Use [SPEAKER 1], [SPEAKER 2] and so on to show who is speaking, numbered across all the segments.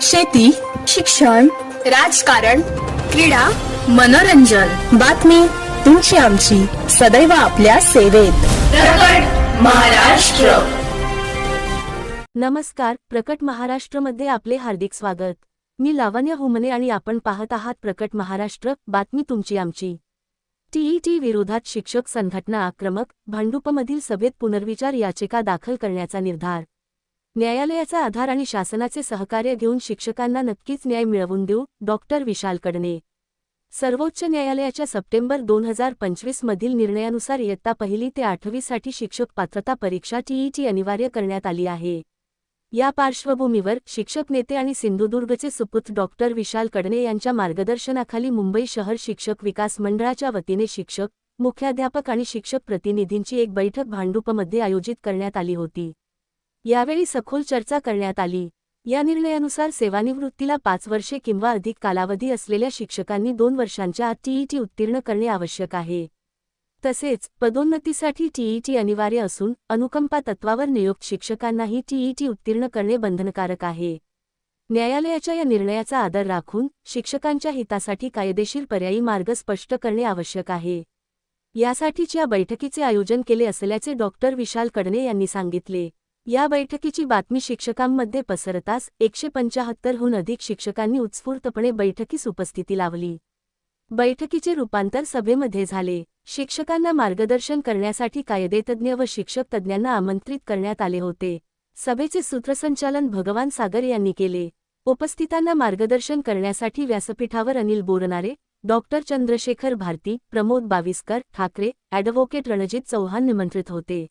[SPEAKER 1] शेती शिक्षण राजकारण क्रीडा मनोरंजन. बातमी तुमची आमची. सदैव आपल्या सेवेत. प्रकट महाराष्ट्र.
[SPEAKER 2] नमस्कार. प्रकट महाराष्ट्रमध्ये आपले हार्दिक स्वागत. मी लावण्य हुमने आणि आपण पाहत आहात प्रकट महाराष्ट्र. बातमी तुमची आमची. टीईटी विरोधात शिक्षक संघटना आक्रमक. भांडुपमधील सभेत पुनर्विचार याचिका दाखल करण्याचा निर्धार. न्यायालयाचा आधार आणि शासनाचे सहकार्य घेऊन शिक्षकांना नक्कीच न्याय मिळवून देऊ डॉक्टर विशाल कडणे. सर्वोच्च न्यायालयाच्या सप्टेंबर दोन हजार पंचवीस मधील निर्णयानुसार इयत्ता पहिली ते आठवीसाठी शिक्षक पात्रता परीक्षा टीईटी अनिवार्य करण्यात आली आहे. या पार्श्वभूमीवर शिक्षक नेते आणि सिंधुदुर्गचे सुपुत्र डॉक्टर विशाल कडणे यांच्या मार्गदर्शनाखाली मुंबई शहर शिक्षक विकास मंडळाच्या वतीने शिक्षक मुख्याध्यापक आणि शिक्षक प्रतिनिधींची एक बैठक भांडुपमध्ये आयोजित करण्यात आली होती. यावेळी सखोल चर्चा करण्यात आली. या निर्णयानुसार सेवानिवृत्तीला पाच वर्षे किंवा अधिक कालावधी असलेल्या शिक्षकांनी दोन वर्षांच्या आत टीईटी उत्तीर्ण करणे आवश्यक आहे. तसेच पदोन्नतीसाठी टीईटी अनिवार्य असून अनुकंपा तत्वावर नियुक्त शिक्षकांनाही टीईटी उत्तीर्ण करणे बंधनकारक आहे. न्यायालयाच्या या निर्णयाचा आदर राखून शिक्षकांच्या हितासाठी कायदेशीर पर्यायी मार्ग स्पष्ट करणे आवश्यक आहे. यासाठीच्या बैठकीचे आयोजन केले असल्याचे डॉक्टर विशाल कडणे यांनी सांगितले. या बैठकीची बातमी शिक्षकांमध्ये पसरताच एकशे पंचाहत्तरहून अधिक शिक्षकांनी उत्स्फूर्तपणे बैठकीस उपस्थिती लावली. बैठकीचे रूपांतर सभेमध्ये झाले. शिक्षकांना मार्गदर्शन करण्यासाठी कायदेतज्ञ व शिक्षक तज्ज्ञांना आमंत्रित करण्यात आले होते. सभेचे सूत्रसंचालन भगवान सागर यांनी केले. उपस्थितांना मार्गदर्शन करण्यासाठी व्यासपीठावर अनिल बोरणारे डॉक्टर चंद्रशेखर भारती प्रमोद बाविस्कर ठाकरे ॲडव्होकेट रणजित चौहान निमंत्रित होते.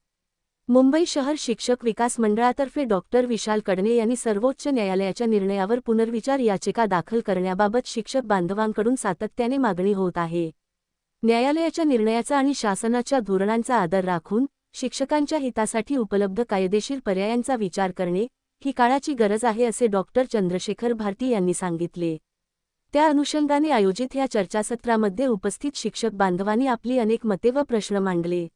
[SPEAKER 2] मुंबई शहर शिक्षक विकास मंडळातर्फे डॉक्टर विशाल कडणे यांनी सर्वोच्च न्यायालयाच्या निर्णयावर पुनर्विचार याचिका दाखल करण्याबाबत शिक्षक बांधवांकडून सातत्याने मागणी होत आहे. न्यायालयाच्या निर्णयाचा आणि शासनाच्या धोरणांचा आदर राखून शिक्षकांच्या हितासाठी उपलब्ध कायदेशीर पर्यायांचा विचार करणे ही काळाची गरज आहे असे डॉक्टर चंद्रशेखर भारती यांनी सांगितले. त्या अनुषंगाने आयोजित या चर्चासत्रामध्ये उपस्थित शिक्षक बांधवांनी आपली अनेक मते व प्रश्न मांडले.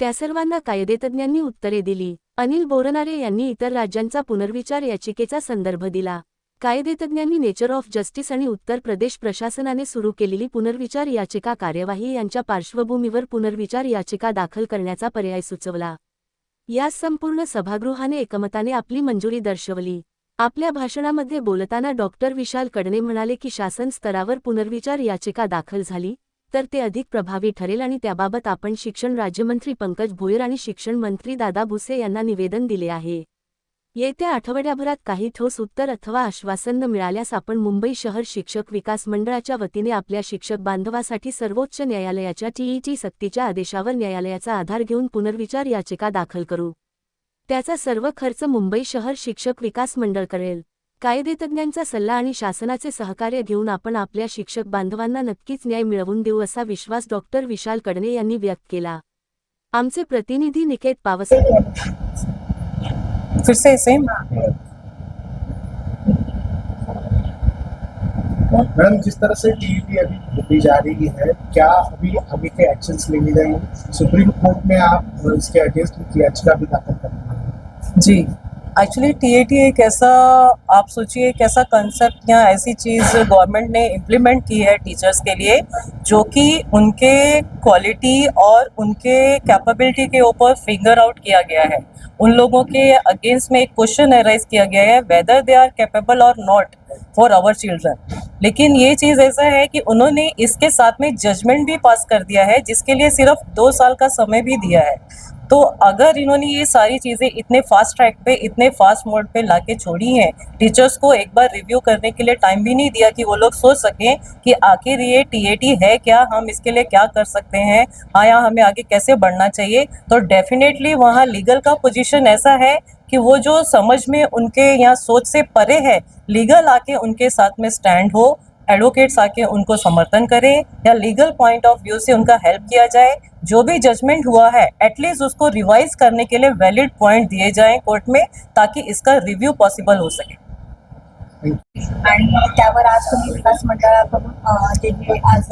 [SPEAKER 2] त्या सर्वांना कायदेतज्ञांनी उत्तरे दिली. अनिल बोरनारे यांनी इतर राज्यांचा पुनर्विचार याचिकेचा संदर्भ दिला. कायदेतज्ञांनी नेचर ऑफ जस्टिस आणि उत्तर प्रदेश प्रशासनाने सुरू केलेली पुनर्विचार याचिका कार्यवाही यांच्या पार्श्वभूमीवर पुनर्विचार याचिका दाखल करण्याचा पर्याय सुचवला. या संपूर्ण सभागृहाने एकमताने आपली मंजुरी दर्शवली. आपल्या भाषणामध्ये बोलताना डॉक्टर विशाल कडणे म्हणाले की शासन स्तरावर पुनर्विचार याचिका दाखल झाली तर ते अधिक प्रभावी ठरेल आणि त्याबाबत आपण शिक्षण राज्यमंत्री पंकज भोयर आणि शिक्षण मंत्री दादा भुसे यांना निवेदन दिले आहे. येत्या आठवड्याभरात काही ठोस उत्तर अथवा आश्वासन न मिळाल्यास आपण मुंबई शहर शिक्षक विकास मंडळाच्या वतीने आपल्या शिक्षक बांधवासाठी सर्वोच्च न्यायालयाच्या टीईटी सक्तीच्या आदेशावर न्यायालयाचा आधार घेऊन पुनर्विचार याचिका दाखल करू. त्याचा सर्व खर्च मुंबई शहर शिक्षक विकास मंडळ करेल. कायदेतज्ञांचा सल्ला आणि शासनाचे सहकार्य घेऊन आपण आपल्या शिक्षक बांधवांना नक्कीच न्याय मिळवून देऊ असा विश्वास डॉक्टर विशाल कडणे यांनी व्यक्त केला. आमचे प्रतिनिधी निकेत पावसे
[SPEAKER 3] फिर से सेम
[SPEAKER 4] मैडम जिस तरह से टीईटी अभी होती जा रही है क्या अभी आगे के एक्शंस लेने जाएंगे? सुप्रीम कोर्ट में आप इसके अगेंस्ट याचिका भी दाखिल करना
[SPEAKER 3] जी। एक्चुअली टीएटी एक ऐसा, आप सोचिए, एक ऐसा कंसेप्ट या ऐसी चीज़ गवर्नमेंट ने इम्प्लीमेंट की है टीचर्स के लिए, जो कि उनके क्वालिटी और उनके कैपेबिलिटी के ऊपर फिंगर आउट किया गया है। उन लोगों के अगेंस्ट में एक क्वेश्चन एराइज किया गया है वेदर दे आर कैपेबल और नॉट फॉर आवर चिल्ड्रन लेकिन ये चीज़ ऐसा है कि उन्होंने इसके साथ में जजमेंट भी पास कर दिया है, जिसके लिए सिर्फ़ दो साल का समय भी दिया है। तो अगर इन्होंने ये सारी चीज़ें इतने फास्ट ट्रैक पे, इतने फास्ट मोड पे लाके छोड़ी हैं टीचर्स को एक बार रिव्यू करने के लिए टाइम भी नहीं दिया कि वो लोग सोच सकें कि आखिर ये टीएटी है क्या, हम इसके लिए क्या कर सकते हैं हाँ या हमें आगे कैसे बढ़ना चाहिए। तो डेफिनेटली वहाँ लीगल का पोजिशन ऐसा है कि वो जो समझ में उनके यहाँ सोच से परे है लीगल आके उनके साथ में स्टैंड हो एडवोकेट्स आके उनको समर्थन करें या लीगल पॉइंट ऑफ़ व्यू से उनका हेल्प किया जाए जो भी जजमेंट हुआ है एटलीस्ट उसको रिवाइज करने के लिए वैलिड पॉइंट दिए जाएँ कोर्ट में ताकि इसका रिव्यू पॉसिबल हो सके।
[SPEAKER 5] आणि त्यावर आज तुम्ही विकास मंडळाकडून अं, जे हे आज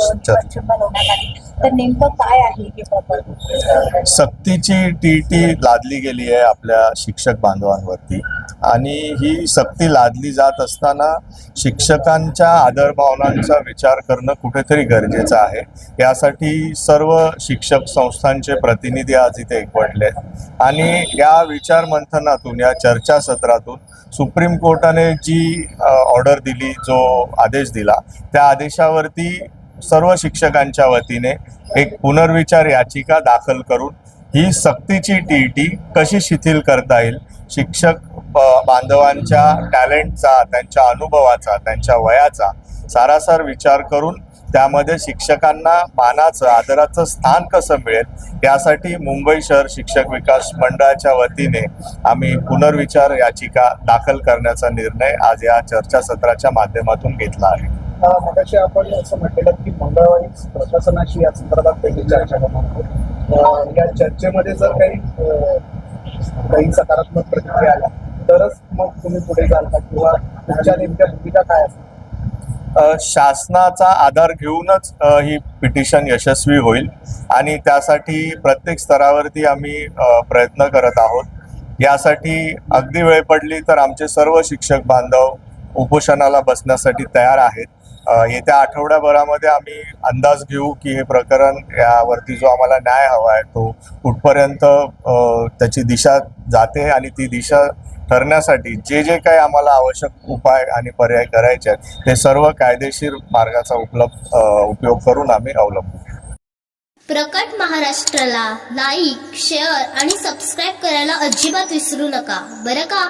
[SPEAKER 5] बनवण्यात आली तर नेमकं काय आहे हे प्रकल्प
[SPEAKER 6] सक्तीची टी टी लादली गेली आहे आपल्या शिक्षक बांधवांवरती. आणि ही सक्ती लादली जात असताना शिक्षकांच्या आदरभावनांचा विचार करणं कुठेतरी गरजेचं आहे. यासाठी सर्व शिक्षक संस्थांचे प्रतिनिधी आज इथे एकवटले. आहेत आणि या विचार मंथनातून या चर्चासत्रातून सुप्रीम कोर्टाने जी ऑर्डर दिली जो आदेश दिला त्या आदेशावरती सर्व शिक्षकांच्या वतीने एक पुनर्विचार याचिका दाखल करून ही सक्तीची टी टी कशी शिथिल करता येईल शिक्षक बांधवांच्या टॅलेंटचा त्यांच्या अनुभवाचा त्यांच्या वयाचा सारासार विचार करून त्यामध्ये शिक्षकांना मानाचं आदराचं स्थान कसं मिळेल? यासाठी मुंबई शहर शिक्षक विकास मंडळाच्या वतीने आम्ही पुनर्विचार याचिका दाखल करण्याचा निर्णय आज या चर्चासत्राच्या माध्यमातून घेतला आहे.
[SPEAKER 4] मगाशी आपण असं म्हटलेलं की मंगळवारी प्रशासनाशी या संदर्भात पहिली चर्चा करणार या चर्चेमध्ये जर काही काही सकारात्मक प्रतिक्रिया आल्या तरच मग तुम्ही पुढे जाल का किंवा तुमच्या नेमक्या भूमिका काय असतील?
[SPEAKER 6] शासनाचा आधार घेऊनच ही पिटिशन यशस्वी होईल. आणि त्यासाठी प्रत्येक स्तरावरती आम्ही प्रयत्न करत आहोत. यासाठी अगदी वेळ पडली तर आमचे सर्व शिक्षक बांधव उपोषणाला बसण्यासाठी तयार आहेत. येत्या आठवड्याभरामध्ये आम्ही अंदाज घेऊ की हे प्रकरण यावरती जो आम्हाला न्याय हवा आहे तो कुठपर्यंत त्याची दिशा जाते आणि ती दिशा ठरण्यासाठी जे जे काही आम्हाला आवश्यक उपाय आणि पर्याय करायचे आहेत ते सर्व कायदेशीर मार्गाचा उपलब्ध उपयोग करून आम्ही अवलंबू
[SPEAKER 7] प्रकट महाराष्ट्राला लाईक शेअर आणि सबस्क्राईब करायला अजिबात विसरू नका. बरं का?